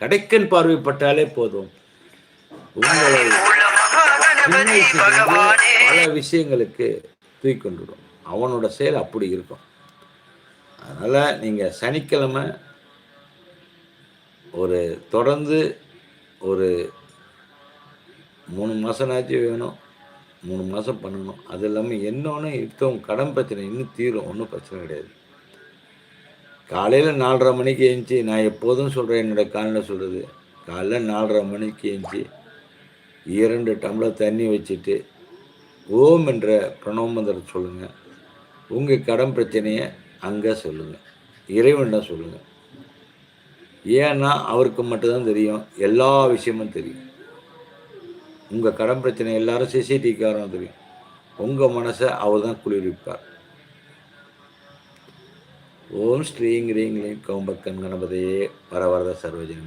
கடைக்கன் பார்வைப்பட்டாலே போதும். உங்களை பல விஷயங்களுக்கு தூக்கி கொண்டுடும் அவனோட செயல் அப்படி இருக்கும். அதனால் நீங்கள் சனிக்கிழமை ஒரு தொடர்ந்து ஒரு மூணு மாதம்னாச்சும் வேணும். மூணு மாதம் பண்ணணும். அது இல்லாமல் என்னொன்று இப்போ கடன் பிரச்சனை இன்னும் தீரும். ஒன்றும் பிரச்சனை கிடையாது. காலையில் நாலரை மணிக்கு எழுந்துச்சி நான் எப்போதும் சொல்கிறேன் என்னோடய காலையில் சொல்கிறது காலைல நாலரை மணிக்கு எழுந்துச்சி இரண்டு டம்ளர் தண்ணி வச்சுட்டு ஓம் என்ற பிரணவ மந்திரம் சொல்லுங்கள் உங்கள் கடன் பிரச்சனையை அங்கே சொல்லுங்கள் இறைவன்தான் சொல்லுங்கள் ஏன்னா அவருக்கு மட்டும்தான் தெரியும். எல்லா விஷயமும் தெரியும். உங்கள் கடன் பிரச்சனை எல்லாரும் சிசிடிவிக்காரன் தெரியும். உங்கள் மனசை அவர் தான் குளிர்விப்பார். ஓம் ஸ்ரீங் ரீங் லீங் கௌம்பக்கன் கணபதியே வரவரத சர்வஜனம்.